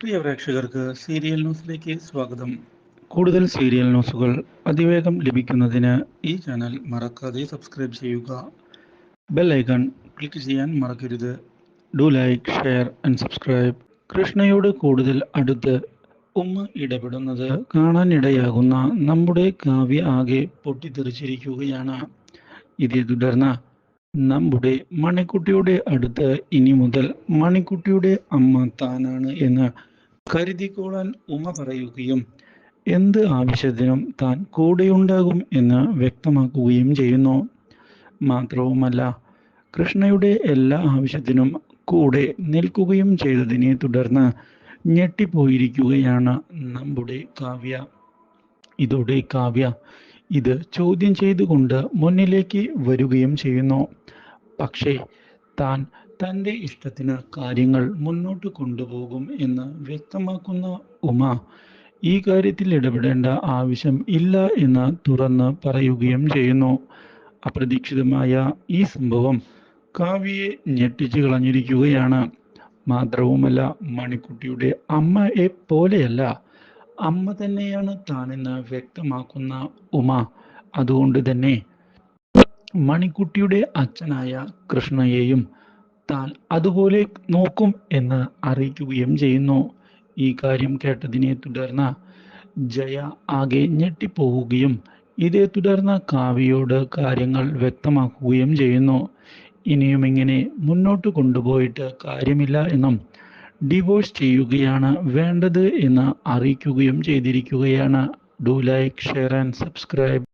പ്രിയ പ്രേക്ഷകർക്ക് സീരിയൽ ന്യൂസിലേക്ക് സ്വാഗതം. കൂടുതൽ സീരിയൽ ന്യൂസുകൾ അതിവേഗം ലഭിക്കുന്നതിന് ഈ ചാനൽ മറക്കാതെ സബ്സ്ക്രൈബ് ചെയ്യുക. ബെൽ ഐക്കൺ ക്ലിക്ക് ചെയ്യാൻ മറക്കരുത്. Do like share and subscribe. കൃഷ്ണയോട് കൂടുതൽ അടുത്ത് ഉമ്മ ഇടപെടുന്നത് കാണാനിടയാകുന്ന നമ്മുടെ കാവ്യ ആകെ പൊട്ടിത്തെറിച്ചിരിക്കുകയാണ്. ഇതേ തുടർന്ന് നമ്മുടെ മണിക്കുട്ടിയുടെ അടുത്ത് ഇനി മുതൽ മണിക്കുട്ടിയുടെ അമ്മ താനാണ് എന്ന് കരുതിക്കോളാൻ ഉമ പറയുകയും എന്ത് ആവശ്യത്തിനും താൻ കൂടെയുണ്ടാകും എന്ന് വ്യക്തമാക്കുകയും ചെയ്യുന്നു. മാത്രവുമല്ല കൃഷ്ണയുടെ എല്ലാ ആവശ്യത്തിനും കൂടെ നിൽക്കുകയും ചെയ്തതിനെ തുടർന്ന് ഞെട്ടിപ്പോയിരിക്കുകയാണ് നമ്മുടെ കാവ്യ. ഇതോടെ കാവ്യ ഇത് ചോദ്യം ചെയ്തുകൊണ്ട് മുന്നിലേക്ക് വരികയും ചെയ്യുന്നു. പക്ഷേ താൻ തന്റെ ഇഷ്ടത്തിന് കാര്യങ്ങൾ മുന്നോട്ട് കൊണ്ടുപോകും എന്ന് വ്യക്തമാക്കുന്ന ഉമ ഈ കാര്യത്തിൽ ഇടപെടേണ്ട ആവശ്യം ഇല്ല എന്ന് തുറന്ന് പറയുകയും ചെയ്യുന്നു. അപ്രതീക്ഷിതമായ ഈ സംഭവം കാവ്യയെ ഞെട്ടിച്ചു കളഞ്ഞിരിക്കുകയാണ്. മാത്രവുമല്ല മണിക്കുട്ടിയുടെ അമ്മയെ പോലെയല്ല അമ്മ തന്നെയാണ് താനെന്ന് വ്യക്തമാക്കുന്ന ഉമ. അതുകൊണ്ട് തന്നെ മണിക്കുട്ടിയുടെ അച്ഛനായ കൃഷ്ണയെയും താൻ അതുപോലെ നോക്കും എന്ന് അറിയിക്കുകയും ചെയ്യുന്നു. ഈ കാര്യം കേട്ടതിനെ തുടർന്ന് ജയ ആകെ ഞെട്ടിപ്പോവുകയും ഇതേ തുടർന്ന് കാവ്യയോട് കാര്യങ്ങൾ വ്യക്തമാക്കുകയും ചെയ്യുന്നു. ഇനിയും ഇങ്ങനെ മുന്നോട്ട് കൊണ്ടുപോയിട്ട് കാര്യമില്ല എന്നും ഡിവോഴ്സ് ചെയ്യുകയാണ് വേണ്ടത് എന്ന് അറിയിക്കുകയും ചെയ്തിരിക്കുകയാണ്. Do like share and subscribe